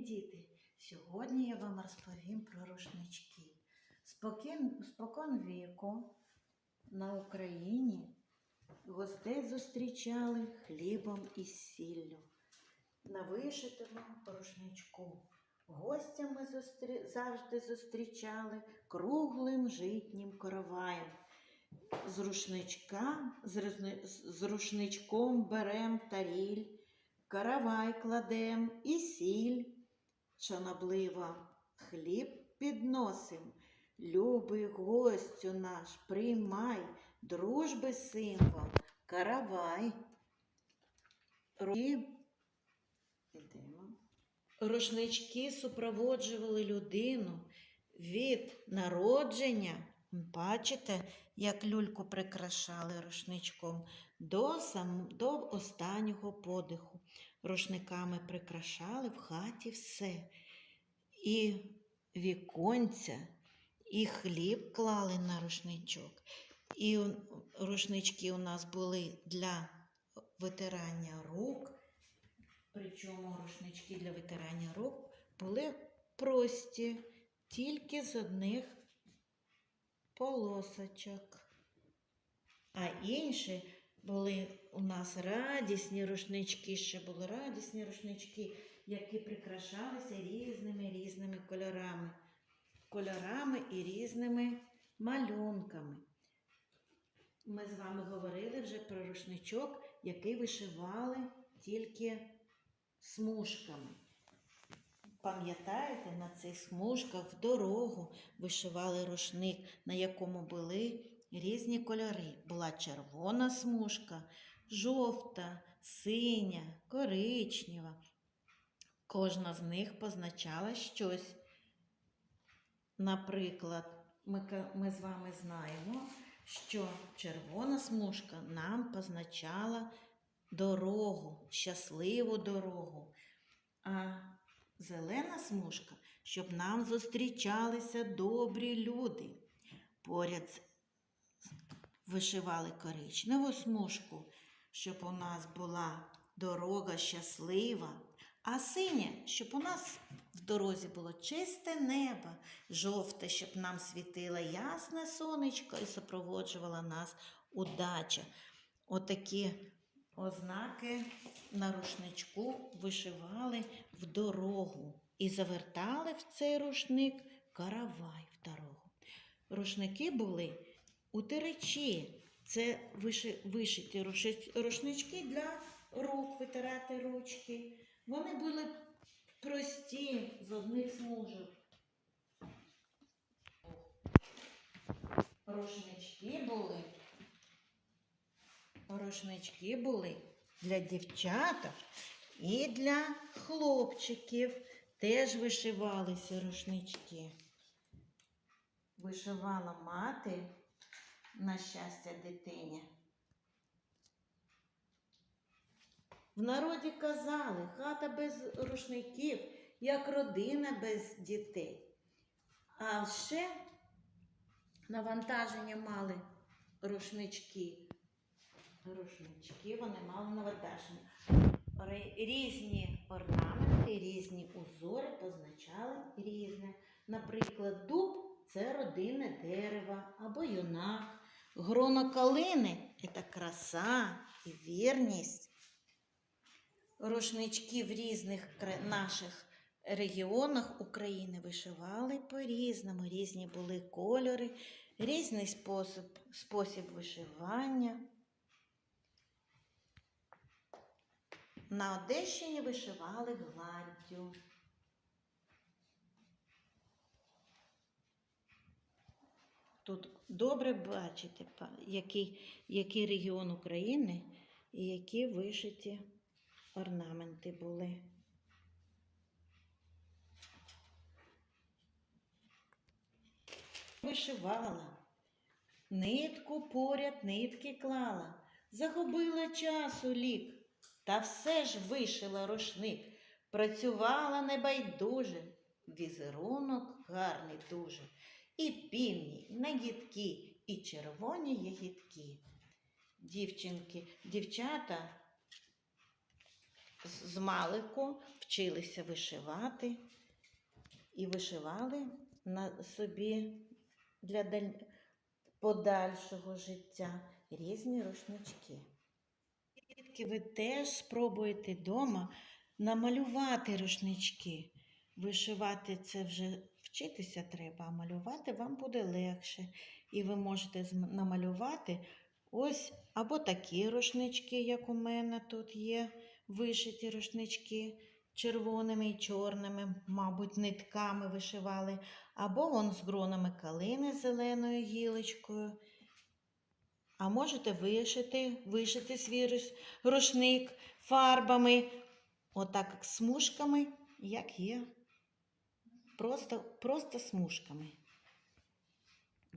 діти! Сьогодні я вам розповім про рушнички. Спокін, спокон віку на Україні гостей зустрічали хлібом і сіллю. На вишитому рушничку гостями зустрі... завжди зустрічали круглим житнім короваєм. З рушничка, з, рушни- з рушничком берем таріль, каравай кладем і сіль, шанобливо хліб підносим. Любий гостю наш, приймай, дружби символ, каравай. Ідемо. Рушнички супроводжували людину від народження. Бачите, як люльку прикрашали рушничком до, сам, до останнього подиху. Рушниками прикрашали в хаті все. І віконця, і хліб клали на рушничок. І рушнички у нас були для витирання рук. Причому рушнички для витирання рук були прості, тільки з одних полосочок. А інші були у нас радісні рушнички, ще були радісні рушнички, які прикрашалися різними різними кольорами, кольорами і різними малюнками. Ми з вами говорили вже про рушничок, який вишивали тільки смужками. Пам'ятаєте, на цих смужках в дорогу вишивали рушник, на якому були різні кольори. Була червона смужка, жовта, синя, коричнева. Кожна з них позначала щось. Наприклад, ми, ми з вами знаємо, що червона смужка нам позначала дорогу, щасливу дорогу. А зелена смужка, щоб нам зустрічалися добрі люди. Поряд вишивали коричневу смужку, щоб у нас була дорога щаслива, а синя, щоб у нас в дорозі було чисте небо, жовте, щоб нам світило ясне сонечко і супроводжувала нас удача. Отакі ознаки на рушничку вишивали в дорогу і завертали в цей рушник каравай в дорогу. Рушники були у. Це вишиті рушнички для рук, витирати ручки. Вони були прості з одних смужок. Рушнички були. Рушнички були для дівчаток і для хлопчиків. Теж вишивалися рушнички. Вишивала мати на щастя дитині. В народі казали, хата без рушників, як родина без дітей. А ще навантаження мали рушнички. Рушнички вони мали навантаження. Різні орнаменти, різні узори позначали різне. Наприклад, дуб це родинне дерево або юнак. Гроно калини це краса і вірність. Рушнички в різних наших регіонах України вишивали по-різному. Різні були кольори, різний спосіб, спосіб вишивання. На Одещині вишивали гладдю. Тут добре бачите, який, який регіон України і які вишиті орнаменти були. Вишивала, нитку поряд нитки клала, загубила часу лік, та все ж вишила рушник, працювала небайдуже, візерунок гарний дуже, і півні, нагідки, і червоні ягідки. Дівчинки, дівчата з малику вчилися вишивати і вишивали на собі для подальшого життя різні рушнички. Дітки, ви теж спробуєте вдома намалювати рушнички. Вишивати це вже вчитися треба, а малювати вам буде легше. І ви можете намалювати ось або такі рушнички, як у мене тут є, вишиті рушнички червоними і чорними, мабуть, нитками вишивали, або вон з гронами калини зеленою гілочкою. А можете вишити, вишити свій рушник фарбами, отак смужками, як є. Просто, просто смужками.